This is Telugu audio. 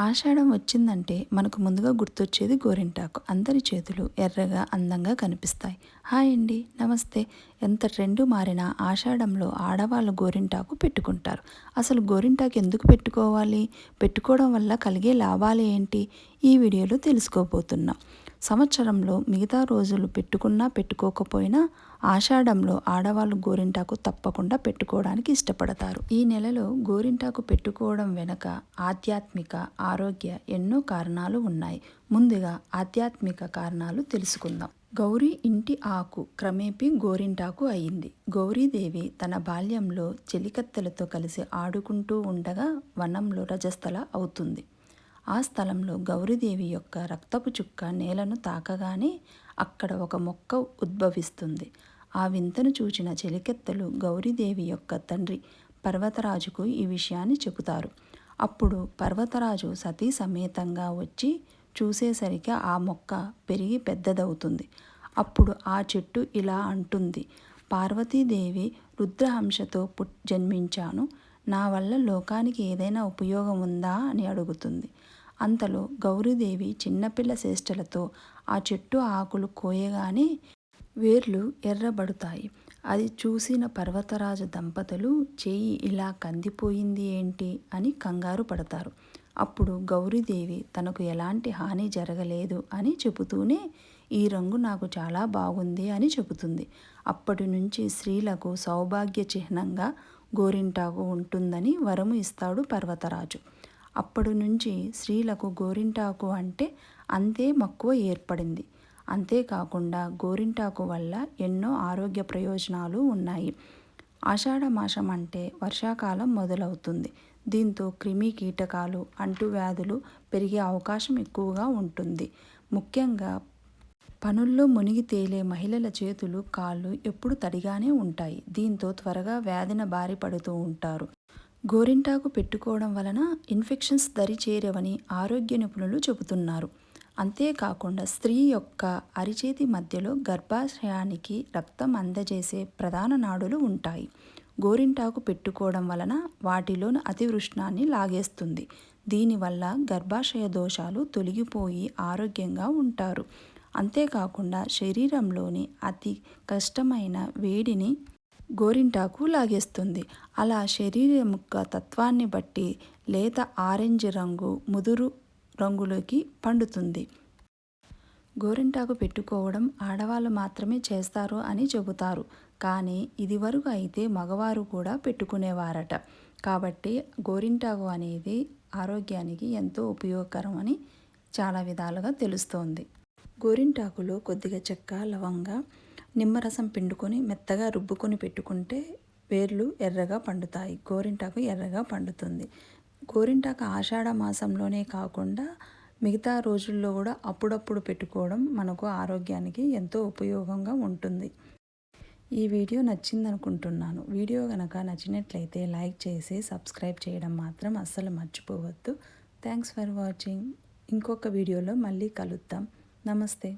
ఆషాఢం వచ్చిందంటే మనకు ముందుగా గుర్తొచ్చేది గోరింటాకు. అందరి చేతులు ఎర్రగా అందంగా కనిపిస్తాయి. హాయ్ అండి నమస్తే. ఎంత ట్రెండ్ మారినా ఆషాఢంలో ఆడవాళ్ళు గోరింటాకు పెట్టుకుంటారు. అసలు గోరింటాకు ఎందుకు పెట్టుకోవాలి? పెట్టుకోవడం వల్ల కలిగే లాభాలు ఏంటి? ఈ వీడియోలో తెలుసుకోబోతున్నాం. సంవత్సరంలో మిగతా రోజులు పెట్టుకున్నా పెట్టుకోకపోయినా ఆషాఢంలో ఆడవాళ్ళు గోరింటాకు తప్పకుండా పెట్టుకోవడానికి ఇష్టపడతారు. ఈ నెలలో గోరింటాకు పెట్టుకోవడం వెనక ఆధ్యాత్మిక ఆరోగ్య ఎన్నో కారణాలు ఉన్నాయి. ముందుగా ఆధ్యాత్మిక కారణాలు తెలుసుకుందాం. గౌరీ ఇంటి ఆకు క్రమేపీ గోరింటాకు అయింది. గౌరీదేవి తన బాల్యంలో చెలికత్తెలతో కలిసి ఆడుకుంటూ ఉండగా వనంలో రజస్థల అవుతుంది. ఆ స్థలంలో గౌరీదేవి యొక్క రక్తపు చుక్క నేలను తాకగానే అక్కడ ఒక మొక్క ఉద్భవిస్తుంది. ఆ వింతను చూచిన చెలికెత్తలు గౌరీదేవి యొక్క తండ్రి పర్వతరాజుకు ఈ విషయాన్ని చెబుతారు. అప్పుడు పర్వతరాజు సతీ సమేతంగా వచ్చి చూసేసరికి ఆ మొక్క పెరిగి పెద్దదవుతుంది. అప్పుడు ఆ చెట్టు ఇలా అంటుంది. పార్వతీదేవి రుద్రహంసతో పుట్ జన్మించాను. నా వల్ల లోకానికి ఏదైనా ఉపయోగం ఉందా అని అడుగుతుంది. అంతలో గౌరీదేవి చిన్నపిల్ల చేష్టలతో ఆ చెట్టు ఆకులు కోయగానే వేర్లు ఎర్రబడుతాయి. అది చూసిన పర్వతరాజు దంపతులు చేయి ఇలా కందిపోయింది ఏంటి అని కంగారు పడతారు. అప్పుడు గౌరీదేవి తనకు ఎలాంటి హాని జరగలేదు అని చెబుతూనే ఈ రంగు నాకు చాలా బాగుంది అని చెబుతుంది. అప్పటి నుంచి స్త్రీలకు సౌభాగ్య చిహ్నంగా గోరింటాకు ఉంటుందని వరము ఇస్తాడు పర్వతరాజు. అప్పటి నుంచి స్త్రీలకు గోరింటాకు అంటే అంతే మక్కువ ఏర్పడింది. అంతేకాకుండా గోరింటాకు వల్ల ఎన్నో ఆరోగ్య ప్రయోజనాలు ఉన్నాయి. ఆషాఢ మాసం అంటే వర్షాకాలం మొదలవుతుంది. దీంతో క్రిమి కీటకాలు అంటువ్యాధులు పెరిగే అవకాశం ఎక్కువగా ఉంటుంది. ముఖ్యంగా పనుల్లో మునిగి తేలే మహిళల చేతులు కాళ్ళు ఎప్పుడు తడిగానే ఉంటాయి. దీంతో త్వరగా వ్యాధిన బారి పడుతూ ఉంటారు. గోరింటాకు పెట్టుకోవడం వలన ఇన్ఫెక్షన్స్ దరి చేరవని ఆరోగ్య నిపుణులు చెబుతున్నారు. అంతేకాకుండా స్త్రీ యొక్క అరిచేతి మధ్యలో గర్భాశయానికి రక్తం అందజేసే ప్రధాన నాడులు ఉంటాయి. గోరింటాకు పెట్టుకోవడం వలన వాటిలోని అతివృష్ణాన్ని లాగేస్తుంది. దీనివల్ల గర్భాశయ దోషాలు తొలగిపోయి ఆరోగ్యంగా ఉంటారు. అంతేకాకుండా శరీరంలోని అతి కష్టమైన వేడిని గోరింటాకు లాగేస్తుంది. అలా శరీరం యొక్క తత్వాన్ని బట్టి లేత ఆరెంజ్ రంగు ముదురు రంగులోకి పండుతుంది. గోరింటాకు పెట్టుకోవడం ఆడవాళ్ళు మాత్రమే చేస్తారు అని చెబుతారు. కానీ ఇదివరకు అయితే మగవారు కూడా పెట్టుకునేవారట. కాబట్టి గోరింటాకు అనేది ఆరోగ్యానికి ఎంతో ఉపయోగకరం అని చాలా విధాలుగా తెలుస్తోంది. గోరింటాకులో కొద్దిగా చెక్క లవంగా నిమ్మరసం పిండుకొని మెత్తగా రుబ్బుకొని పెట్టుకుంటే వేర్లు ఎర్రగా పండుతాయి. గోరింటాకు ఎర్రగా పండుతుంది. గోరింటాకు ఆషాఢ మాసంలోనే కాకుండా మిగతా రోజుల్లో కూడా అప్పుడప్పుడు పెట్టుకోవడం మనకు ఆరోగ్యానికి ఎంతో ఉపయోగంగా ఉంటుంది. ఈ వీడియో నచ్చిందనుకుంటున్నాను. వీడియో కనుక నచ్చినట్లయితే లైక్ చేసి సబ్స్క్రైబ్ చేయడం మాత్రం అస్సలు మర్చిపోవద్దు. Thanks for watching. ఇంకొక వీడియోలో మళ్ళీ కలుద్దాం. నమస్తే.